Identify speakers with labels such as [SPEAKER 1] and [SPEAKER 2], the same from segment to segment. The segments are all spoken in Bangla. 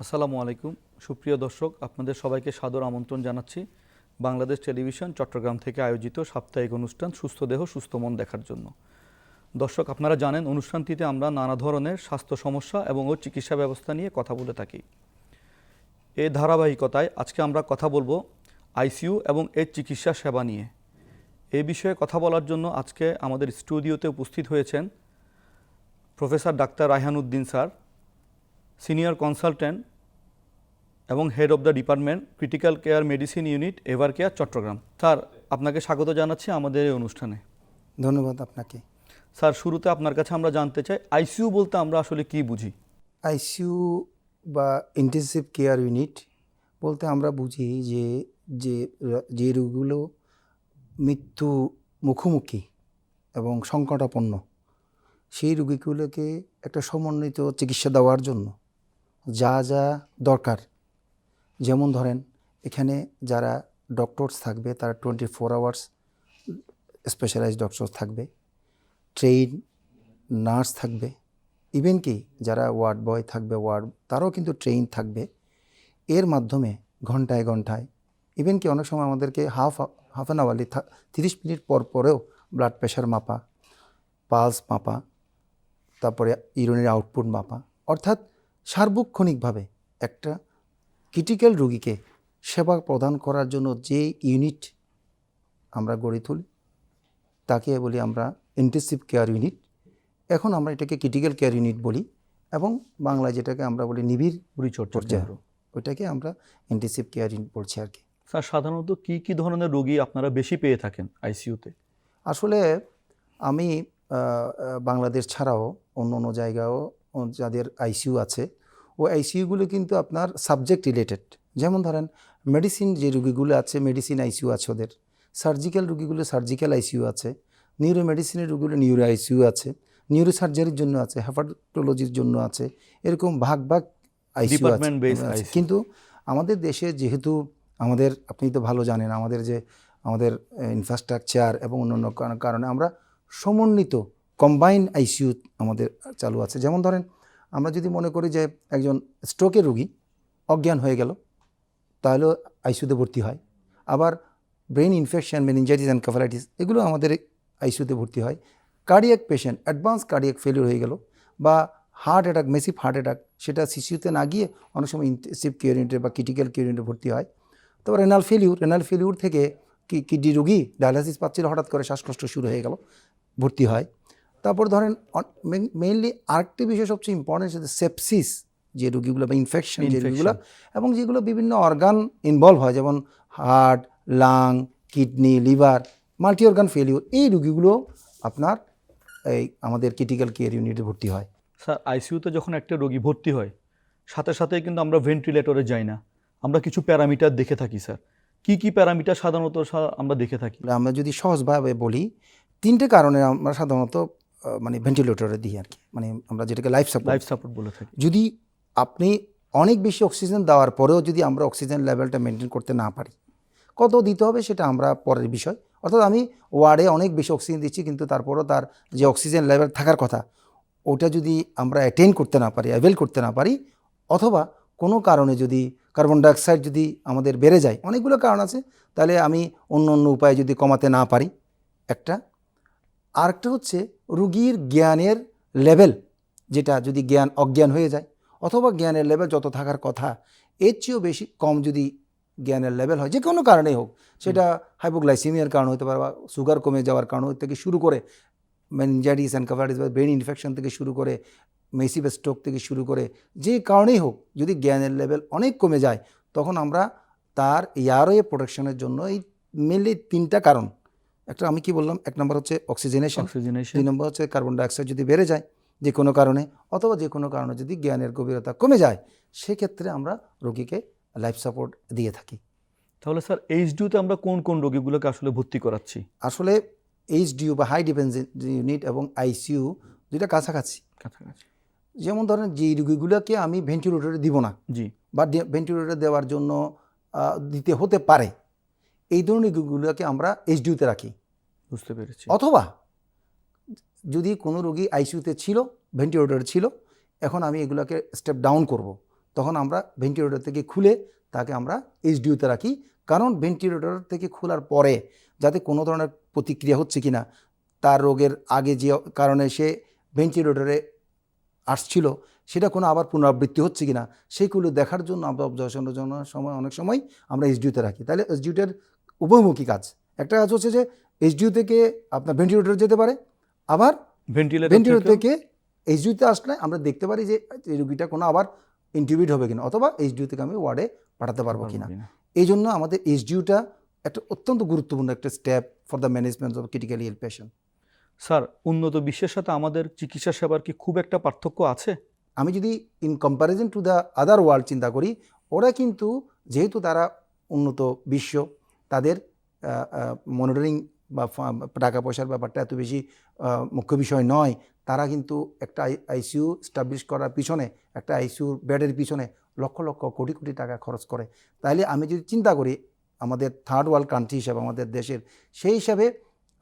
[SPEAKER 1] আসসালামু আলাইকুম। সুপ্রিয় দর্শক, আপনাদের সবাইকে সাদর আমন্ত্রণ জানাচ্ছি। বাংলাদেশ টেলিভিশন চট্টগ্রাম থেকে আয়োজিত সাপ্তাহিক অনুষ্ঠান সুস্থ দেহ, সুস্থ মন দেখার জন্য। দর্শক, আপনারা জানেন, অনুষ্ঠানটিতে আমরা নানা ধরনের স্বাস্থ্য সমস্যা এবং ও চিকিৎসা ব্যবস্থা নিয়ে কথা বলে থাকি। এই ধারাবাহিকতায় আজকে আমরা কথা বলব আইসিইউ এবং এর চিকিৎসা সেবা নিয়ে। এ বিষয়ে কথা বলার জন্য আজকে আমাদের স্টুডিওতে উপস্থিত হয়েছেন professor doctor Raihan Uddin sir senior consultant এবং head of the department critical care medicine unit Evercare Chattogram. Sir আপনাকে স্বাগত জানাচ্ছি আমাদের এই অনুষ্ঠানে।
[SPEAKER 2] ধন্যবাদ আপনাকে।
[SPEAKER 1] স্যার শুরুতে আপনার কাছে আমরা জানতে চাই আইসিইউ বলতে আমরা আসলে কি বুঝি?
[SPEAKER 2] আইসিইউ বা ইন্টেনসিভ কেয়ার ইউনিট বলতে আমরা বুঝি যে যে যে রোগগুলো মৃত্যু মুখোমুখি এবং সংকটাপন্ন সেই রোগীগুলোকে একটা সমন্বিত চিকিৎসা দেওয়ার জন্য যা যা দরকার। যেমন ধরেন, এখানে যারা ডক্টরস থাকবে, তারা twenty four hours specialised doctors থাকবে। ট্রেন নার্স থাকবে। ইভেন কি, যারা ওয়ার্ড বয় থাকবে ওয়ার্ড তারাও কিন্তু ট্রেন থাকবে। এর মাধ্যমে ঘন্টায় ঘন্টায় ইভেন কি অনেক সময় আমাদেরকে হাফ হাফ অ্যান আওয়ারলি তিরিশ মিনিট পর পরেও ব্লাড প্রেশার মাপা পালস মাপা, তারপরে ইউরিনের আউটপুট মাপা। অর্থাৎ সার্বক্ষণিকভাবে একটা ক্রিটিক্যাল রোগীকে সেবা প্রদান করার জন্য যে ইউনিট আমরা গড়ে তুলি তাকে বলি আমরা ইন্টেন্সিভ কেয়ার ইউনিট এখন আমরা এটাকে ক্রিটিক্যাল কেয়ার ইউনিট বলি এবং বাংলায় যেটাকে আমরা বলি নিবিড়
[SPEAKER 1] পরিচর্যা
[SPEAKER 2] ওইটাকে আমরা ইন্টেন্সিভ কেয়ার ইউনিট বলছি আর কি।
[SPEAKER 1] স্যার সাধারণত কী কী ধরনের রোগী আপনারা বেশি পেয়ে থাকেন আইসিইউতে
[SPEAKER 2] আসলে আমি বাংলাদেশ ছাড়াও অন্য অন্য জায়গাও যাদের আইসিইউ আছে ও আইসিইউগুলো কিন্তু আপনার সাবজেক্ট রিলেটেড। যেমন ধরেন মেডিসিন যে রুগীগুলো আছে মেডিসিন আইসিইউ আছে ওদের। সার্জিক্যাল রুগীগুলো সার্জিক্যাল আইসিইউ আছে। নিউরো মেডিসিনের রুগীগুলো নিউরো আইসিইউ আছে। নিউরো সার্জারির জন্য আছে হেপাটোলজির জন্য আছে এরকম ভাগ ভাগ আইসিইউ আছে কিন্তু আমাদের দেশে যেহেতু আমাদের আপনি তো ভালো জানেন আমাদের যে আমাদের ইনফ্রাস্ট্রাকচার এবং অন্যান্য কারণ- কারণে আমরা সমন্বিত কম্বাইন আইসিইউ আমাদের চালু আছে। যেমন ধরেন, আমরা যদি মনে করি যে একজন স্ট্রোকের রুগী অজ্ঞান হয়ে গেল তাহলেও আইসিইউতে ভর্তি হয়। আবার brain infection meningitis and encephalitis এগুলো আমাদের আইসিইউতে ভর্তি হয়। Cardiac patient advance cardiac failure হয়ে গেল বা heart attack massive heart attack সেটা শিশুতে না গিয়ে অনেক সময় ইন্টেন্সিভ কেয়ার ইউনিটে বা ক্রিটিক্যাল কেয়ার ইউনিটে ভর্তি হয়। তারপর রেনাল ফেলিউর রেনাল ফেলিউর থেকে কি, কিডনি রুগী ডায়ালাসিস পাচ্ছিল, হঠাৎ করে শ্বাসকষ্ট শুরু হয়ে গেল, ভর্তি হয়। তারপর ধরেন মেইনলি আরেকটি বিষয় সবচেয়ে ইম্পর্টেন্ট সেটা সেপসিস যে রুগীগুলো বা ইনফেকশন যে. রোগীগুলো এবং যেগুলো বিভিন্ন অর্গান ইনভলভ হয় যেমন heart lung kidney liver multi organ failure এই রুগীগুলো আপনার এই আমাদের ক্রিটিক্যাল কেয়ার ইউনিটে ভর্তি হয়।
[SPEAKER 1] স্যার আইসিইউতে যখন একটা রোগী ভর্তি হয় সাথে সাথে কিন্তু আমরা ভেন্টিলেটরে যাই না। আমরা কিছু প্যারামিটার দেখে থাকি স্যার কি কি প্যারামিটার সাধারণত আমরা দেখে থাকি?
[SPEAKER 2] আমরা যদি সহজভাবে বলি তিনটে কারণে আমরা সাধারণত মানে ভেন্টিলেটরে দিই আর কি। মানে আমরা যেটাকে লাইফ সাপোর্ট
[SPEAKER 1] লাইফ সাপোর্ট বলে থাকি।
[SPEAKER 2] যদি আপনি অনেক বেশি অক্সিজেন দেওয়ার পরেও যদি আমরা অক্সিজেন লেভেলটা মেনটেন করতে না পারি কত দিতে হবে সেটা আমরা পরের বিষয়। অর্থাৎ আমি ওয়ার্ডে অনেক বেশি অক্সিজেন দিচ্ছি কিন্তু তারপরও তার যে অক্সিজেন লেভেল থাকার কথা ওটা যদি আমরা অ্যাটেন্ড করতে না পারি অ্যাভেল করতে না পারি অথবা কোনো কারণে যদি কার্বন ডাইঅক্সাইড যদি আমাদের বেড়ে যায় অনেকগুলো কারণ আছে তাহলে আমি অন্য অন্য উপায়ে যদি কমাতে না পারি একটা আরেকটা হচ্ছে রুগীর জ্ঞানের লেভেল, যেটা যদি জ্ঞান অজ্ঞান হয়ে যায়, অথবা জ্ঞানের লেভেল যত থাকার কথা, এর চেয়েও বেশি কম যদি জ্ঞানের লেভেল হয়, যে কোনো কারণেই হোক, সেটা হাইপোগ্লাইসিমিয়ার কারণ হতে পারে বা সুগার কমে যাওয়ার কারণ থেকে শুরু করে মেনজাইটিস অ্যান্ড কাভারিস বা ব্রেন ইনফেকশন থেকে শুরু করে মেসিভ স্ট্রোক থেকে শুরু করে যে কারণেই হোক, যদি জ্ঞানের লেভেল অনেক কমে যায়, তখন আমরা তার এয়ারওয়ে প্রোটেকশনের জন্য এই মেনলি তিনটা কারণ একটা আমি কি বললাম? এক নম্বর হচ্ছে অক্সিজেনেশন
[SPEAKER 1] অক্সিজেনেশন
[SPEAKER 2] দুই নম্বর হচ্ছে কার্বন ডাইঅক্সাইড যদি বেড়ে যায় যে কোনো কারণে অথবা যে কোনো কারণে যদি জ্ঞানের গভীরতা কমে যায় সেক্ষেত্রে আমরা রোগীকে লাইফ সাপোর্ট দিয়ে থাকি।
[SPEAKER 1] তাহলে স্যার এইচডিউতে আমরা কোন কোন রোগীগুলোকে আসলে ভর্তি করাচ্ছি?
[SPEAKER 2] আসলে এইচডিইউ বা হাই ডিপেন্ডেন্ট ইউনিট এবং আইসিইউ দুইটা কাছাকাছি।
[SPEAKER 1] কাছাকাছি।
[SPEAKER 2] যেমন ধরেন যে রোগীগুলোকে আমি ভেন্টিলেটরে দিব না
[SPEAKER 1] জি।
[SPEAKER 2] বা ভেন্টিলেটর দেওয়ার জন্য দিতে হতে পারে এই ধরনের রোগীগুলোকে আমরা এইচডিইউতে রাখি।
[SPEAKER 1] বুঝতে পেরেছি।
[SPEAKER 2] অথবা যদি কোনো রোগী আইসিইউতে ছিল ভেন্টিলেটর ছিল এখন আমি এগুলোকে স্টেপ ডাউন করব। তখন আমরা ভেন্টিলেটর থেকে খুলে তাকে আমরা এইচডিউতে রাখি। কারণ ভেন্টিলেটর থেকে খোলার পরে যাতে কোনো ধরনের প্রতিক্রিয়া হচ্ছে কি না তার রোগের আগে যে কারণে সে ভেন্টিলেটরে আসছিল সেটা কোনো আবার পুনরাবৃত্তি হচ্ছে কি না সেইগুলো দেখার জন্য আমরা অবজারভেশনের জন্য সময় অনেক সময় আমরা এইচডিউতে রাখি। তাহলে এইচডিউটের উভয়মুখী কাজ। একটা কাজ হচ্ছে যে এইচডিউ থেকে আপনার ভেন্টিলেটর যেতে পারে আবার
[SPEAKER 1] ভেন্টিলেটর
[SPEAKER 2] ভেন্টিলেটর থেকে এইচডিউতে আসলে আমরা দেখতে পারি যে এই রুগীটা কোনো আবার ইন্টিউবিট হবে কিনা অথবা এইচডিউ থেকে আমি ওয়ার্ডে পাঠাতে পারব কিনা। এই জন্য আমাদের এইচডিউটা একটা অত্যন্ত গুরুত্বপূর্ণ একটা step for the management of critically ill patient
[SPEAKER 1] sir উন্নত বিশ্বের সাথে আমাদের চিকিৎসা সেবার কি খুব একটা পার্থক্য আছে?
[SPEAKER 2] আমি যদি in comparison to the other world চিন্তা করি ওরা কিন্তু যেহেতু তারা উন্নত বিশ্ব তাদের মনিটরিং বা টাকা পয়সার ব্যাপারটা এত বেশি মুখ্য বিষয় নয়। তারা কিন্তু একটা আইসিইউ স্টাবলিশ করার পিছনে, একটা আইসিইউ বেডের পিছনে লক্ষ লক্ষ কোটি কোটি টাকা খরচ করে। তাহলে আমি যদি চিন্তা করি, আমাদের থার্ড ওয়ার্ল্ড কান্ট্রি হিসাবে, আমাদের দেশের, সেই হিসাবে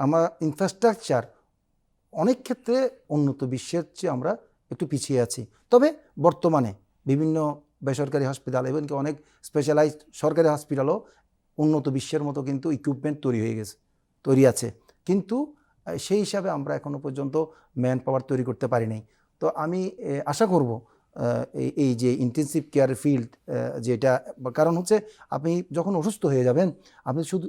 [SPEAKER 2] আমার ইনফ্রাস্ট্রাকচার অনেক ক্ষেত্রে উন্নত বিশ্বের চেয়ে আমরা একটু পিছিয়ে আছি। তবে বর্তমানে বিভিন্ন বেসরকারি হসপিটাল এমনকি অনেক স্পেশালাইজড সরকারি হসপিটালও উন্নত বিশ্বের মতো কিন্তু ইকুইপমেন্ট তৈরি হয়ে গেছে, তৈরি আছে। কিন্তু সেই হিসাবে আমরা এখনও পর্যন্ত ম্যান পাওয়ার তৈরি করতে পারি নাই। তো আমি আশা করব এই যে ইন্টেন্সিভ কেয়ার ফিল্ড যেটা, কারণ হচ্ছে আপনি যখন অসুস্থ হয়ে যাবেন, আপনি শুধু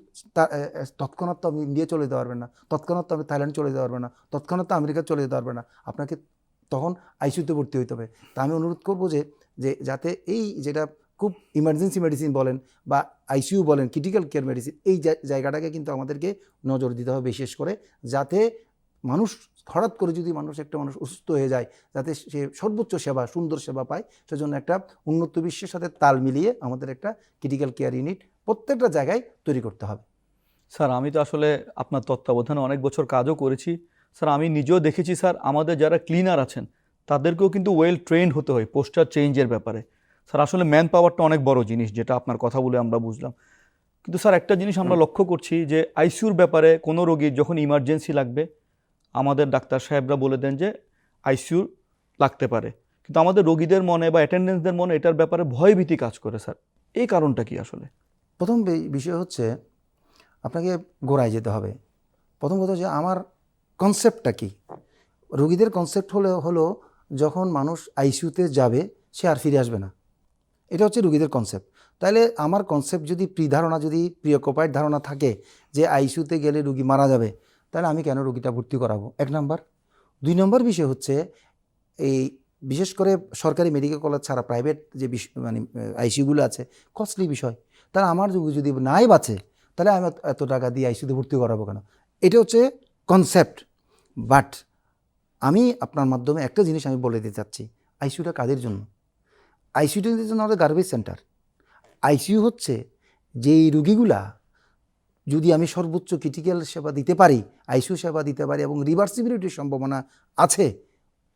[SPEAKER 2] তৎক্ষণাৎ তো আপনি ইন্ডিয়া চলে যেতে পারবেন না, তৎক্ষণাৎ তো আপনি থাইল্যান্ড চলে যেতে পারবেন না, তৎক্ষণাৎ তো আমেরিকা চলে যেতে পারবেন না, আপনাকে তখন আইসিউতে ভর্তি হইতে হবে। তা আমি অনুরোধ করব যে যে, যাতে এই যেটা খুব ইমার্জেন্সি মেডিসিন বলেন বা আইসিইউ বলেন ক্রিটিক্যাল কেয়ার মেডিসিন এই জায়- জায়গাটাকে কিন্তু আমাদেরকে নজর দিতে হবে বিশেষ করে যাতে মানুষ হঠাৎ করে যদি মানুষ একটা মানুষ অসুস্থ হয়ে যায়, যাতে সে সর্বোচ্চ সেবা, সুন্দর সেবা পায়, সেজন্য একটা উন্নত বিশ্বের সাথে তাল মিলিয়ে আমাদের একটা ক্রিটিক্যাল কেয়ার ইউনিট প্রত্যেকটা জায়গায় তৈরি করতে হবে।
[SPEAKER 1] স্যার, আমি তো আসলে আপনার তত্ত্বাবধানে অনেক বছর কাজও করেছি। স্যার, আমি নিজেও দেখেছি, স্যার, আমাদের যারা ক্লিনার আছেন, তাদেরকেও কিন্তু ওয়েল ট্রেন্ড হতে হয় পোস্টার চেঞ্জের ব্যাপারে। স্যার আসলে ম্যান পাওয়ারটা অনেক বড় জিনিস যেটা আপনার কথা বলে আমরা বুঝলাম। কিন্তু স্যার একটা জিনিস আমরা লক্ষ্য করছি যে আইসিউর ব্যাপারে কোনো রোগীর যখন ইমার্জেন্সি লাগবে আমাদের ডাক্তার সাহেবরা বলে দেন যে আইসিইউ লাগতে পারে। কিন্তু আমাদের রোগীদের মনে বা অ্যাটেন্ডেন্সদের মনে এটার ব্যাপারে ভয়ভীতি কাজ করে স্যার। এই কারণটা কি আসলে?
[SPEAKER 2] প্রথম বিষয় হচ্ছে আপনাকে গোড়ায় যেতে হবে। প্রথম কথা হচ্ছে আমার কনসেপ্টটা কি? রোগীদের কনসেপ্ট হলে হলো যখন মানুষ আইসিউতে যাবে সে আর ফিরে আসবে না। এটা হচ্ছে রুগীদের কনসেপ্ট তাহলে আমার কনসেপ্ট যদি প্রিধারণা যদি প্রিয়কোপাইড ধারণা থাকে যে আইসিউতে গেলে রুগী মারা যাবে তাহলে আমি কেন রুগীটা ভর্তি করাবো? এক নাম্বার। দুই নম্বর বিষয় হচ্ছে এই বিশেষ করে সরকারি মেডিকেল কলেজ ছাড়া প্রাইভেট যে মানে আইসিউগুলো আছে কস্টলি বিষয়। তাহলে আমার যদি নাই বাঁচে তাহলে আমি এত টাকা দিয়ে আইসিউতে ভর্তি করাবো কেন? এটা হচ্ছে কনসেপ্ট বাট আমি আপনার মাধ্যমে একটা জিনিস আমি বলে দিতে চাচ্ছি আইসিউটা কাদের জন্য? আইসিউটা জন্য আমাদের গার্বেজ সেন্টার আইসিইউ হচ্ছে যেই রুগীগুলা যদি আমি সর্বোচ্চ ক্রিটিক্যাল সেবা দিতে পারি আইসিইউ সেবা দিতে পারি এবং রিভার্সিবিলিটির সম্ভাবনা আছে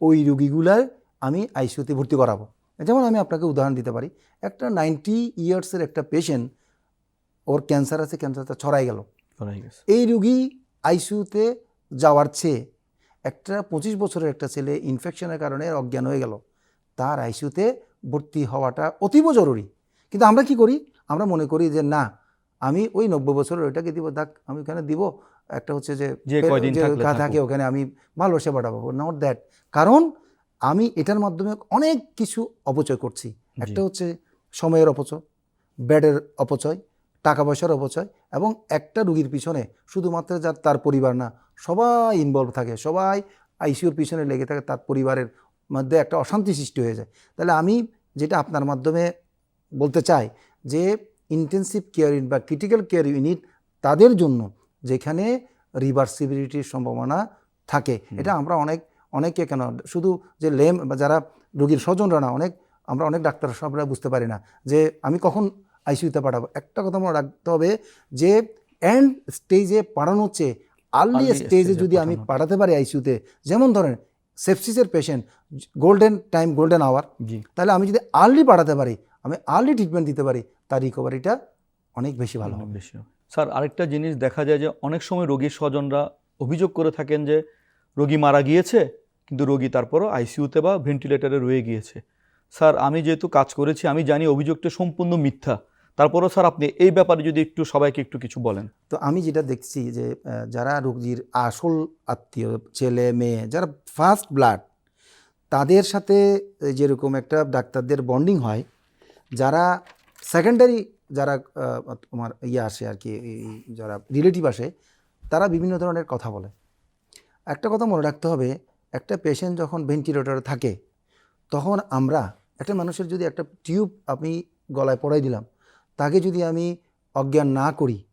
[SPEAKER 2] ওই রুগীগুলার আমি আইসিইউতে ভর্তি করাবো। যেমন আমি আপনাকে উদাহরণ দিতে পারি একটা নাইনটি ইয়ার্সের একটা পেশেন্ট ওর ক্যান্সার আছে ক্যান্সারটা ছড়াই গেল। এই রুগী আইসিইউতে যাওয়ার চেয়ে একটা পঁচিশ বছরের একটা ছেলে ইনফেকশনের কারণে অজ্ঞান হয়ে গেল। তার আইসিইউতে ভর্তি হওয়াটা অতীব জরুরি। কিন্তু আমরা কি করি? আমরা মনে করি যে না আমি ওই নব্বই বছরের ওইটাকে দিব দেখ আমি ওখানে দিব। একটা হচ্ছে যে থাকে ওখানে আমি ভালো সেবাটা পাবো। নট দ্যাট কারণ আমি এটার মাধ্যমে অনেক কিছু অপচয় করছি। একটা হচ্ছে সময়ের অপচয় বেডের অপচয় টাকা পয়সার অপচয় এবং একটা রুগীর পিছনে শুধুমাত্র যার তার পরিবার না সবাই ইনভলভ থাকে। সবাই আইসিউর পিছনে লেগে থাকে তার পরিবারের মধ্যে একটা অশান্তি সৃষ্টি হয়ে যায়। তাহলে আমি যেটা আপনার মাধ্যমে বলতে চাই যে ইন্টেন্সিভ কেয়ার ইউনিট বা ক্রিটিক্যাল কেয়ার ইউনিট তাদের জন্য যেখানে রিভার্সিবিলিটির সম্ভাবনা থাকে। এটা আমরা অনেক অনেকে কেন শুধু যে লেম বা যারা রোগীর স্বজনরা না অনেক আমরা অনেক ডাক্তার সবরা বুঝতে পারি না যে আমি কখন আইসিউতে পাঠাবো। একটা কথা মনে রাখতে হবে যে এন্ড স্টেজে পাঠানো হচ্ছে আর্লি স্টেজে যদি আমি পাঠাতে পারি আইসিউতে যেমন ধরেন সেপসিসের patient golden time golden hour
[SPEAKER 1] জি।
[SPEAKER 2] তাহলে আমি যদি আর্লি পাঠাতে পারি আমি আর্লি ট্রিটমেন্ট দিতে পারি তার রিকভারিটা অনেক বেশি ভালো হবে।
[SPEAKER 1] বেশি স্যার আরেকটা জিনিস দেখা যায় যে অনেক সময় রোগীর স্বজনরা অভিযোগ করে থাকেন যে রোগী মারা গিয়েছে কিন্তু রোগী তারপরও আইসিইউতে বা ভেন্টিলেটরে রয়ে গিয়েছে। স্যার আমি যেহেতু কাজ করেছি আমি জানি অভিযোগটা সম্পূর্ণ মিথ্যা। তারপরেও স্যার আপনি এই ব্যাপারে যদি একটু সবাইকে একটু কিছু বলেন।
[SPEAKER 2] তো আমি যেটা দেখছি যে যারা রোগীর আসল আত্মীয়, ছেলে, মেয়ে, যারা ফার্স্ট ব্লাড তাদের সাথে যেরকম একটা ডাক্তারদের বন্ডিং হয়, যারা সেকেন্ডারি যারা তোমার ইয়ে আসে আর কি যারা রিলেটিভ আসে, তারা বিভিন্ন ধরনের কথা বলে। একটা কথা মনে রাখতে হবে, একটা পেশেন্ট যখন ভেন্টিলেটরে থাকে, তখন আমরা একটা মানুষের যদি একটা টিউব আমি গলায় পড়াই দিলাম তাকে যদি আমি অজ্ঞান না করি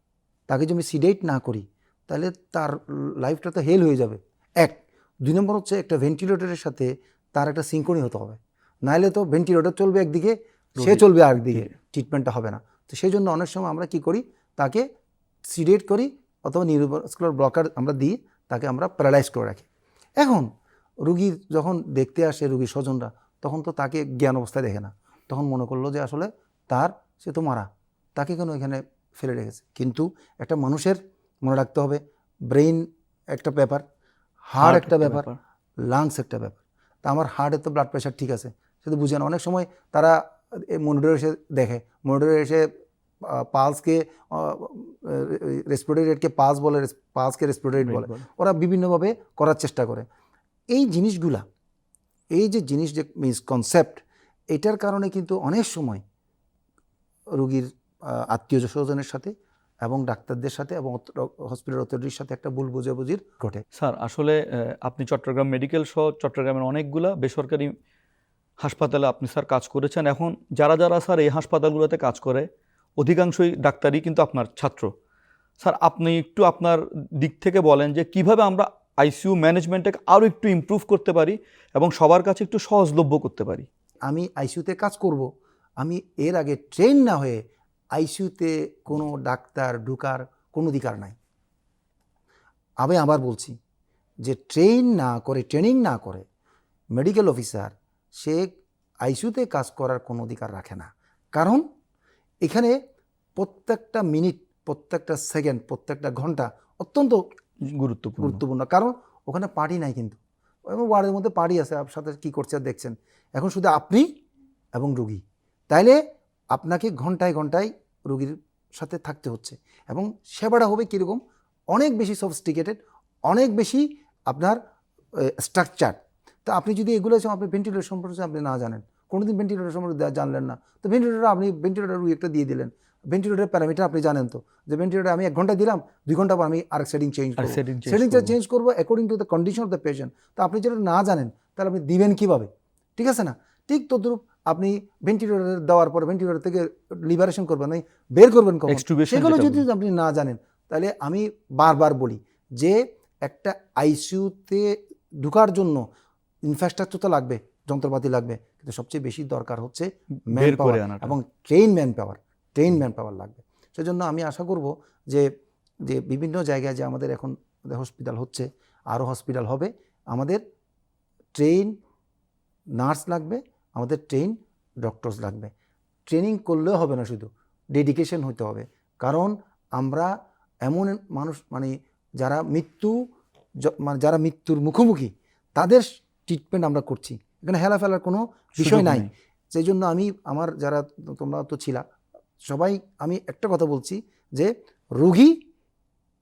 [SPEAKER 2] তাকে যদি আমি সিডেট না করি তাহলে তার লাইফটা তো হেল হয়ে যাবে। এক। দুই নম্বর হচ্ছে একটা ভেন্টিলেটরের সাথে তার একটা সিঙ্কনি হতে হবে। নাহলে তো ভেন্টিলেটর চলবে একদিকে সে চলবে আরেকদিকে ট্রিটমেন্টটা হবে না। তো সেই জন্য অনেক সময় আমরা কি করি তাকে সিডেট করি অথবা নিউরোস্কুলার ব্লকার আমরা দিই তাকে আমরা প্যারালাইজ করে রাখি। এখন রুগী যখন দেখতে আসে রুগীর স্বজনরা তখন তো তাকে জ্ঞান অবস্থায় দেখে না। তখন মনে করল যে আসলে তার সে তো মারা। তাকে কেন এখানে ফেলে রেখেছে? কিন্তু একটা মানুষের মনে রাখতে হবে ব্রেইন একটা ব্যাপার হার্ট একটা ব্যাপার লাংস একটা ব্যাপার। তা আমার হার্টের তো ব্লাড প্রেশার ঠিক আছে সে তো বুঝে না। অনেক সময় তারা মনিটরে এসে দেখে মনিটরে এসে পালসকে রেসপিরেটরি রেটকে পালস বলে পালসকে রেসপিরেটরি রেট বলে। ওরা বিভিন্নভাবে করার চেষ্টা করে। এই জিনিসগুলা এই যে জিনিস যে মিসকনসেপ্ট এটার কারণে কিন্তু অনেক সময় রুগীর আত্মীয় স্বজনের সাথে এবং ডাক্তারদের সাথে এবং হসপিটাল অথরিটির সাথে একটা ভুল বোঝাবুঝির ঘটে।
[SPEAKER 1] স্যার আসলে আপনি চট্টগ্রাম মেডিকেল সহ চট্টগ্রামের অনেকগুলা বেসরকারি হাসপাতালে আপনি স্যার কাজ করেছেন। এখন যারা যারা স্যার এই হাসপাতালগুলোতে কাজ করে অধিকাংশই ডাক্তারই কিন্তু আপনার ছাত্র। স্যার আপনি একটু আপনার দিক থেকে বলেন যে কীভাবে আমরা আইসিইউ ম্যানেজমেন্টটাকে আরও একটু ইমপ্রুভ করতে পারি এবং সবার কাছে একটু সহজলভ্য করতে পারি।
[SPEAKER 2] আমি আইসিইউতে কাজ করব আমি এর আগে ট্রেন না হয়ে আইসিউতে কোনো ডাক্তার ঢুকার কোনো অধিকার নাই। আমি আবার বলছি যে ট্রেন না করে ট্রেনিং না করে মেডিকেল অফিসার সে আইসিউতে কাজ করার কোনো অধিকার রাখে না। কারণ এখানে প্রত্যেকটা মিনিট প্রত্যেকটা সেকেন্ড প্রত্যেকটা ঘণ্টা অত্যন্ত
[SPEAKER 1] গুরুত্বপূর্ণ।
[SPEAKER 2] গুরুত্বপূর্ণ। কারণ ওখানে পার্টি নাই কিন্তু। এবং ওয়ার্ডের মধ্যে পার্টি আছে আপনার সাথে কী করছে আর দেখছেন। এখন শুধু আপনি এবং রুগী। তাইলে আপনাকে ঘন্টায় ঘন্টায় রুগীর সাথে থাকতে হচ্ছে এবং সেবাটা হবে কীরকম? অনেক বেশি সফিস্টিকেটেড অনেক বেশি আপনার স্ট্রাকচার তো আপনি যদি এগুলো হচ্ছে আপনি ভেন্টিলেটর সম্পর্কে আপনি না জানেন কোনোদিন ভেন্টিলেটর সম্পর্কে জানলেন না তো ভেন্টিলেটর আপনি ভেন্টিলেটর রুগী একটা দিয়ে দিলেন। ভেন্টিলেটরের প্যারামিটার আপনি জানেন তো যে ভেন্টিলেটর আমি এক ঘণ্টা দিলাম দুই ঘণ্টা পর আমি আরেক সেটিং চেঞ্জ
[SPEAKER 1] আর
[SPEAKER 2] করব। সেটিংটা চেঞ্জ করব। According to the condition of the patient তো আপনি যেটা না জানেন তাহলে আপনি দিবেন কীভাবে? ঠিক আছে না? ঠিক তদ্রুপ আপনি ভেন্টিলেটর দেওয়ার পর ভেন্টিলেটর থেকে লিবারেশন করবেন মানে বের করবেন কখন? সেগুলো যদি আপনি না জানেন তাহলে আমি বারবার বলি যে একটা আইসিইউতে ঢুকার জন্য ইনফ্রাস্ট্রাকচার তো লাগবে যন্ত্রপাতি লাগবে কিন্তু সবচেয়ে বেশি দরকার হচ্ছে ম্যান পাওয়ার এবং train man power train man power লাগবে। সেজন্য আমি আশা করব যে যে বিভিন্ন জায়গায় যে আমাদের এখন হসপিটাল হচ্ছে আরও হসপিটাল হবে আমাদের ট্রেন নার্স লাগবে আমাদের ট্রেন ডক্টরস লাগবে। ট্রেনিং করলেও হবে না শুধু ডেডিকেশন হতে হবে। কারণ আমরা এমন মানুষ মানে যারা মৃত্যু মানে যারা মৃত্যুর মুখোমুখি তাদের ট্রিটমেন্ট আমরা করছি। এখানে হেলা ফেলার কোনো বিষয় নাই। সেই জন্য আমি আমার যারা তোমরা তো ছিলা সবাই আমি একটা কথা বলছি যে রুগী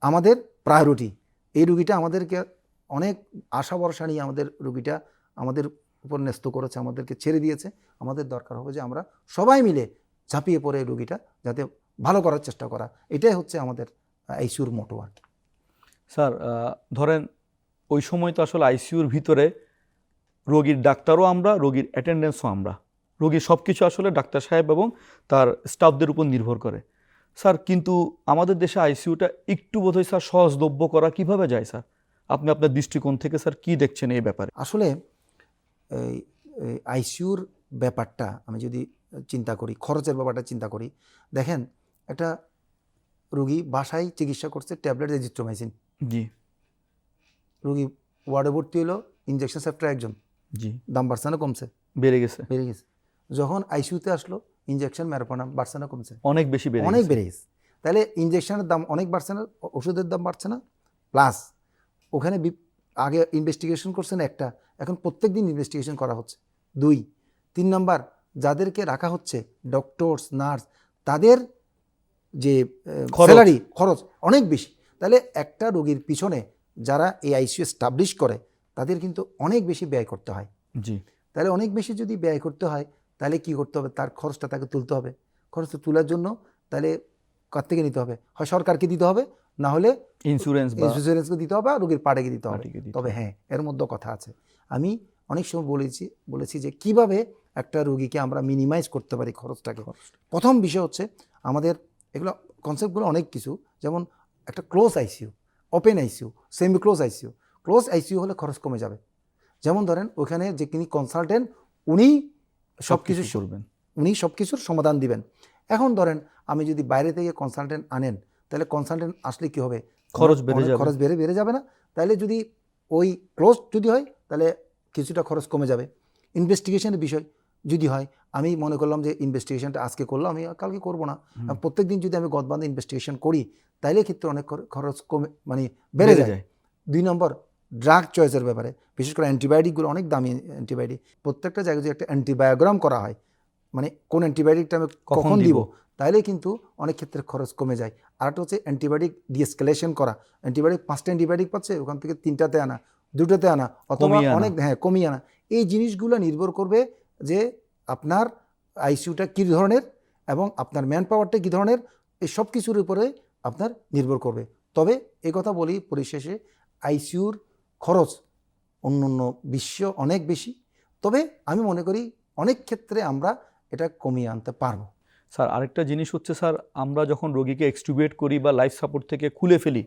[SPEAKER 2] আমাদের প্রায়োরিটি এই রুগীটা আমাদেরকে অনেক আশা ভরসা নিয়ে আমাদের রুগীটা আমাদের উপর ন্যস্ত করেছে আমাদেরকে ছেড়ে দিয়েছে। আমাদের দরকার হবে যে আমরা সবাই মিলে ঝাঁপিয়ে পড়ে এই রুগীটা যাতে ভালো করার চেষ্টা করা। এটাই হচ্ছে আমাদের আইসিউর মোটো আর কি।
[SPEAKER 1] স্যার ধরেন ওই সময় তো আসলে আইসিউর ভিতরে রোগীর ডাক্তারও আমরা রোগীর অ্যাটেন্ডেন্সও আমরা। রোগীর সব কিছু আসলে ডাক্তার সাহেব এবং তার স্টাফদের উপর নির্ভর করে। স্যার কিন্তু আমাদের দেশে আইসিইউটা একটু বোধহয় স্যার সহজলভ্য করা কীভাবে যায় স্যার? আপনি আপনার দৃষ্টিকোণ থেকে স্যার কি দেখছেন এই ব্যাপারে?
[SPEAKER 2] আসলে আইসিউর ব্যাপারটা আমি যদি চিন্তা করি খরচের ব্যাপারটা চিন্তা করি দেখেন একটা রুগী বাসায় চিকিৎসা করছে ট্যাবলেট এজিথ্রোমাইসিন।
[SPEAKER 1] জি।
[SPEAKER 2] রুগী ওয়ার্ডে ভর্তি হলো ইঞ্জেকশন সেপ্টার একজন।
[SPEAKER 1] জি।
[SPEAKER 2] দাম বাড়ছে না কমছে।
[SPEAKER 1] বেড়ে গেছে।
[SPEAKER 2] বেড়ে গেছে। যখন আইসিউতে আসলো ইঞ্জেকশন ম্যারোপানা বাড়ছে না কমছে।
[SPEAKER 1] অনেক বেশি বেড়ে
[SPEAKER 2] অনেক বেড়ে গেছে। তাহলে ইঞ্জেকশনের দাম অনেক বাড়ছে না ওষুধের দাম বাড়ছে না প্লাস ওখানে আগে ইনভেস্টিগেশন করছেন একটা এখন প্রত্যেক দিন ইনভেস্টিগেশন করা হচ্ছে। দুই তিন নম্বর যাদেরকে রাখা হচ্ছে ডক্টরস নার্স তাদের যে। স্যালারি খরচ। অনেক বেশি। তাহলে একটা রোগীর পিছনে যারা এই আইসিইউ এস্টাবলিশ করে তাদের কিন্তু অনেক বেশি ব্যয় করতে হয়।
[SPEAKER 1] জি।
[SPEAKER 2] তাহলে অনেক বেশি যদি ব্যয় করতে হয় তাহলে কি করতে হবে? তার খরচটা তাকে তুলতে হবে। খরচটা তোলার জন্য তাহলে কার থেকে নিতে হবে? হয় সরকারকে দিতে হবে না হলে
[SPEAKER 1] ইন্স্যুরেন্স
[SPEAKER 2] ইন্স্যুরেন্সকে দিতে হবে আর রোগীর পাড়েকে দিতে হবে।
[SPEAKER 1] পার্টিকে
[SPEAKER 2] তবে হ্যাঁ এর মধ্যে কথা আছে। আমি অনেক সময় বলেছি বলেছি যে কীভাবে একটা রোগীকে আমরা মিনিমাইজ করতে পারি খরচটাকে।
[SPEAKER 1] খরচটা।
[SPEAKER 2] প্রথম বিষয় হচ্ছে আমাদের এগুলো কনসেপ্টগুলো অনেক কিছু। যেমন একটা close ICU open ICU semi close ICU close ICU হলে খরচ কমে যাবে। যেমন ধরেন ওখানে যে তিনি কনসালটেন্ট উনি সব কিছু
[SPEAKER 1] করবেন।
[SPEAKER 2] উনি সব কিছুর সমাধান দিবেন। এখন ধরেন আমি যদি বাইরে থেকে কনসালটেন্ট আনেন তাহলে কনসালটেন্ট আসলে কি হবে?
[SPEAKER 1] খরচ বেড়ে যাবে।
[SPEAKER 2] খরচ বেড়ে বেড়ে যাবে না। তাহলে যদি ওই ক্লোজ যদি হয় তাহলে কিছুটা খরচ কমে যাবে। ইনভেস্টিগেশনের বিষয় যদি হয় আমি মনে করলাম যে ইনভেস্টিগেশনটা আজকে করলাম আমি কালকে করব না। প্রত্যেক দিন যদি আমি গদবান্ধে ইনভেস্টিগেশন করি তাইলে ক্ষেত্রে অনেক খরচ কমে মানে বেড়ে যায়। দুই নম্বর ড্রাগ চয়েসের ব্যাপারে। বিশেষ করে অ্যান্টিবায়োটিকগুলো অনেক দামি অ্যান্টিবায়োটিক প্রত্যেকটা জায়গায় যদি একটা অ্যান্টিবায়োগ্রাম করা হয় মানে কোন অ্যান্টিবায়োটিকটা আমি
[SPEAKER 1] কখন দিব?
[SPEAKER 2] তাহলে কিন্তু অনেক ক্ষেত্রে খরচ কমে যায়। আর একটা হচ্ছে অ্যান্টিবায়োটিক ডিএসকেলেশন করা। অ্যান্টিবায়োটিক পাঁচটা অ্যান্টিবায়োটিক পাচ্ছে ওখান থেকে তিনটাতে আনা দুটোতে আনা অথবা অনেক হ্যাঁ কমিয়ে আনা। এই জিনিসগুলো নির্ভর করবে যে আপনার আইসিইউটা কী ধরনের এবং আপনার ম্যান পাওয়ারটা কী ধরনের এই সব কিছুর উপরে আপনার নির্ভর করবে। তবে এই কথা বলি পরিশেষে আইসিইউর খরচ অন্য অন্য বিশ্ব অনেক বেশি। তবে আমি মনে করি অনেক ক্ষেত্রে আমরা এটা কমিয়ে আনতে পারব।
[SPEAKER 1] স্যার আরেকটা জিনিস হচ্ছে স্যার আমরা যখন রোগীকে এক্সটুবেট করি বা লাইফ সাপোর্ট থেকে খুলে ফেলি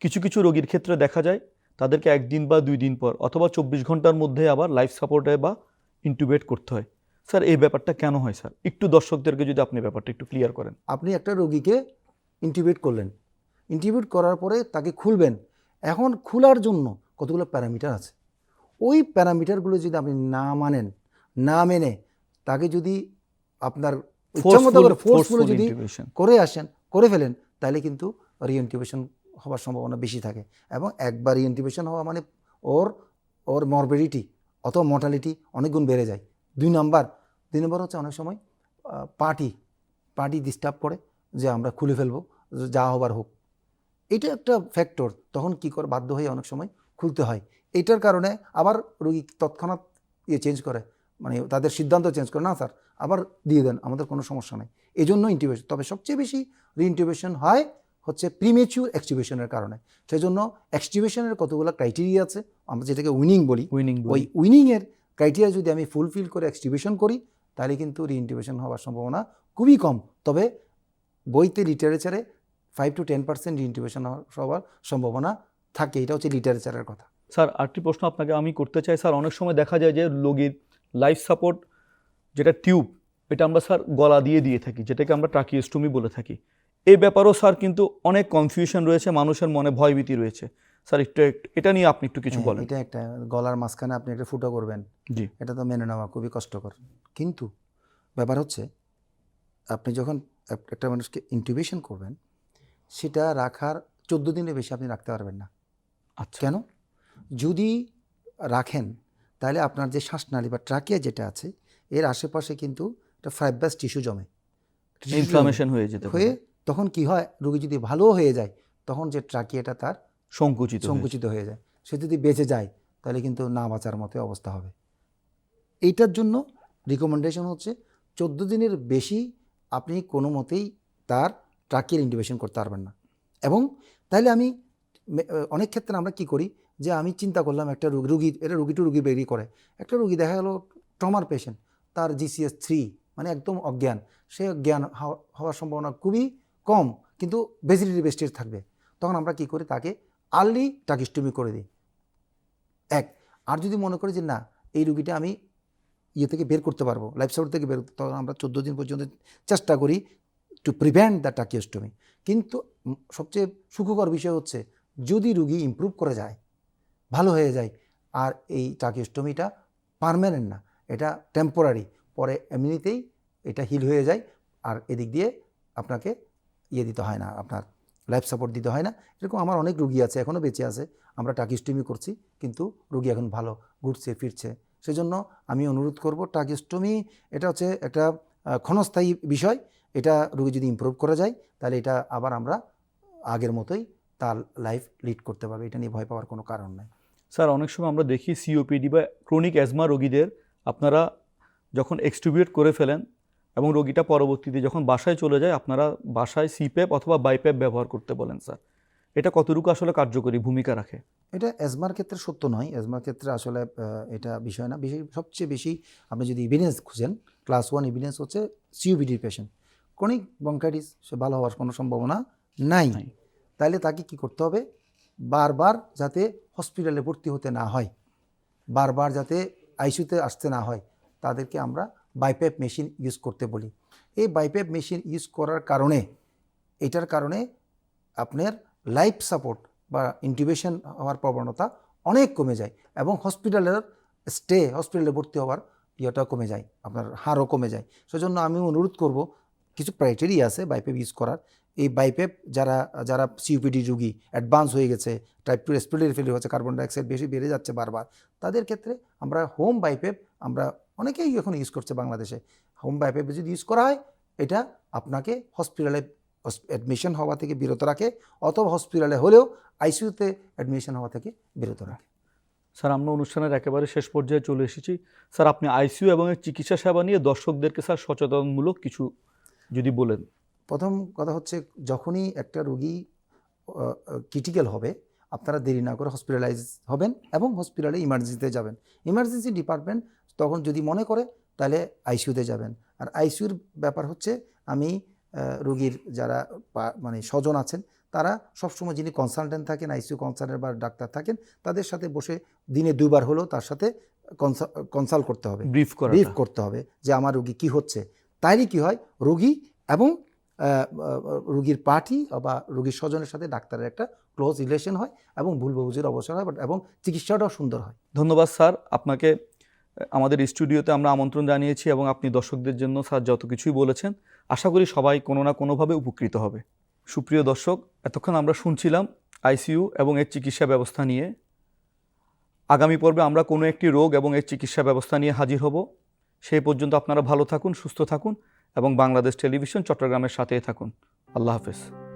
[SPEAKER 1] কিছু কিছু রোগীর ক্ষেত্রে দেখা যায় তাদেরকে একদিন বা দুই দিন পর অথবা চব্বিশ ঘণ্টার মধ্যে আবার লাইফ সাপোর্টে বা ইন্টুবেট করতে হয়। স্যার এই ব্যাপারটা কেন হয় স্যার? একটু দর্শকদেরকে যদি আপনি ব্যাপারটা একটু ক্লিয়ার করেন।
[SPEAKER 2] আপনি একটা রোগীকে ইন্টিবিউট করলেন। ইন্টিবিউট করার পরে তাকে খুলবেন। এখন খোলার জন্য কতগুলো প্যারামিটার আছে? ওই প্যারামিটারগুলো যদি আপনি না মানেন না মেনে তাকে যদি আপনার ইচ্ছামতো করে ফোর্সফুলি যদি করে আসেন করে ফেলেন তাহলে কিন্তু রিইনটিউবেশন হওয়ার সম্ভাবনা বেশি থাকে এবং একবার রিইনটিউবেশন হওয়া মানে ওর ওর মরবিডিটি অথবা মর্টালিটি অনেক গুণ বেড়ে যায়। দুই নাম্বার দুই নম্বর হচ্ছে অনেক সময় পার্টি পার্টি ডিস্টার্ব করে যে আমরা খুলে ফেলব যা হবার হোক। এটা একটা ফ্যাক্টর তখন কি করে বাধ্য হয়ে অনেক সময় খুলতে হয়। এটার কারণে আবার রোগী তৎক্ষণাৎ ইয়ে চেঞ্জ করে। মানে তাদের সিদ্ধান্ত চেঞ্জ করে না স্যার আবার দিয়ে দেন আমাদের কোনো সমস্যা নেই। এই জন্য ইন্টিউবেশন তবে সবচেয়ে বেশি রিইনটিউবেশন হয় হচ্ছে প্রিমেচিউর এক্সটিউবেশনের কারণে। সেই জন্য এক্সটিউবেশনের কতগুলো ক্রাইটেরিয়া আছে আমরা যেটাকে উইনিং বলি
[SPEAKER 1] উইনিং
[SPEAKER 2] ওই উইনিংয়ের ক্রাইটেরিয়া যদি আমি ফুলফিল করে এক্সটিউবেশন করি তাহলে কিন্তু রিইনটিউবেশন হওয়ার সম্ভাবনা খুবই কম। তবে বইতে লিটারেচারে five to ten percent reintubation হওয়ার সম্ভাবনা থাকে এটা হচ্ছে লিটারেচারের কথা।
[SPEAKER 1] স্যার আরেকটি প্রশ্ন আপনাকে আমি করতে চাই। স্যার অনেক সময় দেখা যায় যে রোগীর লাইফ সাপোর্ট যেটা টিউব এটা আমরা স্যার গলা দিয়ে দিয়ে থাকি যেটাকে আমরা ট্রাকিওস্টমি বলে থাকি। এই ব্যাপারেও স্যার কিন্তু অনেক কনফিউশন রয়েছে মানুষের মনে ভয়ভীতি রয়েছে। স্যার একটু একটু- এটা নিয়ে আপনি একটু কিছু
[SPEAKER 2] হ্যাঁ,
[SPEAKER 1] বলেন।
[SPEAKER 2] এটা একটা গলার মাঝখানে আপনি একটা ফুটো করবেন।
[SPEAKER 1] জি।
[SPEAKER 2] এটা তো মেনে নেওয়া খুবই কষ্টকর। কিন্তু ব্যাপার হচ্ছে আপনি যখন একটা মানুষকে ইন্টিউবেশন করবেন সেটা রাখার চোদ্দ দিনের বেশি আপনি রাখতে পারবেন না।
[SPEAKER 1] আচ্ছা।
[SPEAKER 2] কেন? যদি রাখেন তাহলে আপনার যে শ্বাসনালী বা ট্রাকিয়া যেটা আছে এর আশেপাশে কিন্তু একটা ফাইব্রাস টিস্যু জমে।
[SPEAKER 1] ইনফ্লামেশন হয়ে যেতে
[SPEAKER 2] হয়ে তখন কি হয় রোগী যদি ভালো হয়ে যায় তখন যে ট্রাকিয়াটা তার
[SPEAKER 1] সংকুচিত
[SPEAKER 2] সংকুচিত হয়ে যায়। সে যদি বেঁচে যায় তাহলে কিন্তু না বাঁচার মতো অবস্থা হবে। এইটার জন্য রিকমেন্ডেশন হচ্ছে চোদ্দ দিনের বেশি আপনি কোনো মতেই তার ট্রাকিয়ার ইন্টিভেশন করতে পারবেন না। এবং তাহলে আমি অনেক ক্ষেত্রে আমরা কি করি যে আমি চিন্তা করলাম একটা রোগী, রুগী, এটা রুগী টু রুগী বেরিয়ে করে। একটা রুগী দেখা গেলো ট্রমার পেশেন্ট তার জিসিএস থ্রি মানে একদম অজ্ঞান। সে জ্ঞান হওয়া- হওয়ার সম্ভাবনা খুবই কম, কিন্তু বেসিলিটি বেস্টেজ থাকবে। তখন আমরা কি করি, তাকে আর্লি টাকিস্টমি করে দিই। এক, আর যদি মনে করি যে না, এই রুগীটা আমি ইয়ে থেকে বের করতে পারব লাইফ সাপোর্ট থেকে বের করতে, তখন আমরা চোদ্দ দিন পর্যন্ত চেষ্টা করি টু প্রিভেন্ট দ্য টাকিওস্টমি কিন্তু সবচেয়ে সুখকর বিষয় হচ্ছে, যদি রুগী ইম্প্রুভ করে যায় ভালো হয়ে যায়। আর এই টাকিওস্টমিটা পারমানেন্ট না, এটা টেম্পোরারি পরে এমনিতেই এটা হিল হয়ে যায়। আর এদিক দিয়ে আপনাকে ইয়ে দিতে হয় না, আপনার লাইফ সাপোর্ট দিতে হয় না। এরকম আমার অনেক রুগী আছে এখনও বেঁচে আছে। আমরা টাকিস্টমি করছি, কিন্তু রুগী এখন ভালো, ঘুরছে, ফিরছে। সেজন্য আমি অনুরোধ করব ট্রাকিস্টমি এটা হচ্ছে একটা ক্ষণস্থায়ী বিষয়। এটা রুগী যদি ইমপ্রুভ করা যায়, তাহলে এটা আবার আমরা আগের মতোই তার লাইফ লিড করতে পারবে। এটা নিয়ে ভয় পাওয়ার কোনো কারণ নাই।
[SPEAKER 1] স্যার অনেক সময় আমরা দেখি সিওপিডি বা ক্রনিক অ্যাজমা রোগীদের আপনারা যখন এক্সট্রিবিউট করে ফেলেন এবং রোগীটা পরবর্তীতে যখন বাসায় চলে যায় আপনারা বাসায় সিপ্যাপ অথবা বাইপ্যাপ ব্যবহার করতে বলেন স্যার। এটা কতটুকু আসলে কার্যকরী ভূমিকা রাখে?
[SPEAKER 2] এটা অ্যাজমার ক্ষেত্রে সত্য নয়। অ্যাজমার ক্ষেত্রে আসলে এটা বিষয় না। বেশি সবচেয়ে বেশি আপনি যদি ইভিডেন্স খুঁজেন ক্লাস ওয়ান ইভিডেন্স হচ্ছে সিওবিডির পেশেন্ট ক্রনিক বঙ্কাইটিস সে ভালো হওয়ার কোনো সম্ভাবনা নাই।
[SPEAKER 1] নাই।
[SPEAKER 2] তাহলে তাকে কি করতে হবে? বারবার যাতে হসপিটালে ভর্তি হতে না হয়, বারবার যাতে আইসিউতে আসতে না হয়, তাদেরকে আমরা বাইপ্যাপ মেশিন ইউজ করতে বলি। এই বাইপ্যাপ মেশিন ইউজ করার কারণে, এটার কারণে আপনার লাইফ সাপোর্ট বা ইন্টিবেশন হওয়ার প্রবণতা অনেক কমে যায় এবং হসপিটালের স্টে, হসপিটালে ভর্তি হওয়ার ইয়েটাও কমে যায়, আপনার হারও কমে যায়। সেজন্য আমি অনুরোধ করব, কিছু ক্রাইটেরিয়া আছে বাইপেপ ইউজ করার এই বাইপেপ যারা যারা সিউপিডি রুগী অ্যাডভান্স হয়ে গেছে টাইপ টু রেসপিরেটরি ফেলিয়ার হচ্ছে কার্বন ডাইঅক্সাইড বেশি বেড়ে যাচ্ছে বারবার, তাদের ক্ষেত্রে আমরা হোম বাইপেপ আমরা অনেকেই এখন ইউজ করছে বাংলাদেশে। হোম বাইপেপ যদি ইউজ করা হয়, এটা আপনাকে হসপিটালে অ্যাডমিশন হওয়া থেকে বিরত রাখে, অথবা হসপিটালে হলেও আইসিইউতে অ্যাডমিশন হওয়া থেকে বিরত রাখে।
[SPEAKER 1] স্যার, আমরা অনুষ্ঠানের একেবারে শেষ পর্যায়ে চলে এসেছি। স্যার, আপনি আইসিইউ এবং চিকিৎসা সেবা নিয়ে দর্শকদেরকে স্যার সচেতনমূলক কিছু যদি বলেন।
[SPEAKER 2] প্রথম কথা হচ্ছে যখনই একটা রোগী ক্রিটিক্যাল হবে আপনারা দেরি না করে হসপিটালাইজ হবেন এবং হসপিটালে ইমার্জেন্সিতে যাবেন। ইমার্জেন্সি ডিপার্টমেন্ট তখন যদি মনে করে তাহলে আইসিউতে যাবেন। আর আইসিউর ব্যাপার হচ্ছে আমি রোগীর যারা মানে স্বজন আছেন তারা সবসময় যিনি কনসালটেন্ট থাকেন আইসিইউ কনসালটেন্ট বা ডাক্তার থাকেন তাদের সাথে বসে দিনে দুবার হলেও তার সাথে কনসাল্ট করতে হবে।
[SPEAKER 1] ব্রিফ করা
[SPEAKER 2] ব্রিফ করতে হবে যে আমার রোগী কি হচ্ছে। তাইলে কি হয় রোগী এবং রোগীর পার্টি বা রুগীর স্বজনের সাথে ডাক্তারের একটা ক্লোজ রিলেশন হয় এবং ভুল বুঝের অবসর হয় এবং চিকিৎসাটাও সুন্দর হয়।
[SPEAKER 1] ধন্যবাদ স্যার। আপনাকে আমাদের স্টুডিওতে আমরা আমন্ত্রণ জানিয়েছি এবং আপনি দর্শকদের জন্য স্যার যত কিছুই বলেছেন, আশা করি সবাই কোনো না কোনোভাবে উপকৃত হবে। সুপ্রিয় দর্শক, এতক্ষণ আমরা শুনছিলাম আইসিইউ এবং এর চিকিৎসা ব্যবস্থা নিয়ে। আগামী পর্বে আমরা কোনো একটি রোগ এবং এর চিকিৎসা ব্যবস্থা নিয়ে হাজির হব। সেই পর্যন্ত আপনারা ভালো থাকুন, সুস্থ থাকুন। এবং বাংলাদেশ টেলিভিশন চট্টগ্রামের সাথেই থাকুন। আল্লাহ হাফেজ।